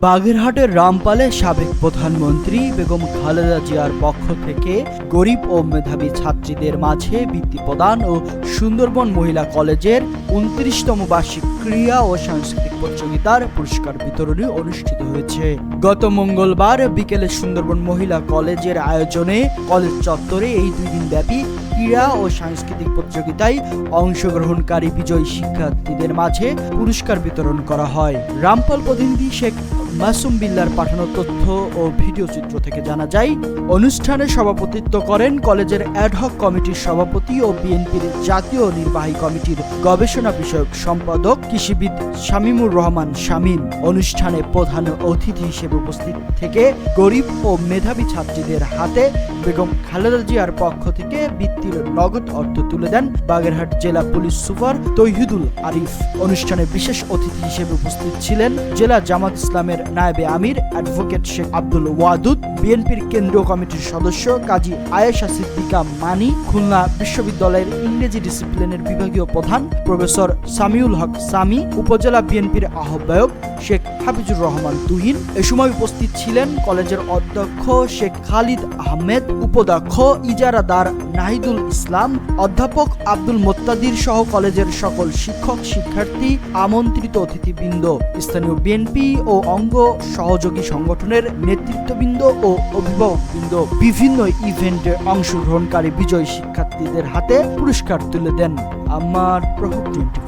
বাগেরহাটের রামপালে সাবেক প্রধানমন্ত্রী বেগম খালেদা জিয়ার পক্ষ থেকে গরিব ও মেধাবী ছাত্রীদের মাঝে বৃত্তি প্রদান ও সুন্দরবন মহিলা কলেজের উনত্রিশতম বার্ষিক ক্রীড়া ও সাংস্কৃতিক প্রতিযোগিতার পুরস্কার বিতরণী অনুষ্ঠিত হয়েছে। গত মঙ্গলবার বিকেলে সুন্দরবন মহিলা কলেজের আয়োজনে কলেজ চত্বরে এই দুই দিন ব্যাপী ক্রীড়া ও সাংস্কৃতিক প্রতিযোগিতায় অংশগ্রহণকারী বিজয়ী শিক্ষার্থীদের মাঝে পুরস্কার বিতরণ করা হয়। রামপাল প্রতিনিধি শেখ মাসুম বিল্লার পাঠানো তথ্য ও ভিডিও চিত্র থেকে জানা যায়, অনুষ্ঠানে সভাপতিত্ব করেন কলেজের অ্যাডহক কমিটির সভাপতি ও বিএনপির জাতীয় নির্বাহী কমিটির গবেষণা বিষয়ক সম্পাদক কৃষিবিদ শামিমুর রহমান শামীম। অনুষ্ঠানে প্রধান অতিথি হিসেবে উপস্থিত থেকে গরিব ও মেধাবী ছাত্রীদের হাতে বেগম খালেদা জিয়ার পক্ষ থেকে বৃত্তির নগদ অর্থ তুলে দেন বাগেরহাট জেলা পুলিশ সুপার তৈহিদুল আরিফ। অনুষ্ঠানে বিশেষ অতিথি হিসেবে উপস্থিত ছিলেন জেলা জামাত ইসলামের নায়েবে আমির, অ্যাডভোকেট শেখ আব্দুল ওয়াদুদ, বিএনপির কেন্দ্রীয় কমিটির সদস্য কাজী আয়েশা সিদ্দিকা মানি, খুলনা বিশ্ববিদ্যালয়ের ইংরেজি ডিসিপ্লিনের বিভাগীয় প্রধান প্রফেসর সামিউল হক সামি, উপজেলা বিএনপির আহ্বায়ক শেখ হাফিজুর রহমান তুহিন। এ সময় উপস্থিত ছিলেন কলেজের অধ্যক্ষ শেখ খালিদ আহমেদ, উপাধ্যক্ষ ইজারাদার নাহিদুল ইসলাম, অধ্যাপক আব্দুল মোত্তাদির সহ কলেজের সকল শিক্ষক, শিক্ষার্থী, আমন্ত্রিত অতিথিবৃন্দ, স্থানীয় বিএনপি ও অঙ্গ সহযোগী সংগঠনের নেতৃত্ববৃন্দ ও অভিভাবকবৃন্দ। বিভিন্ন ইভেন্টে অংশগ্রহণকারী বিজয়ী শিক্ষার্থীদের হাতে পুরস্কার তুলে দেন। আমার প্রভু টোয়েন্টি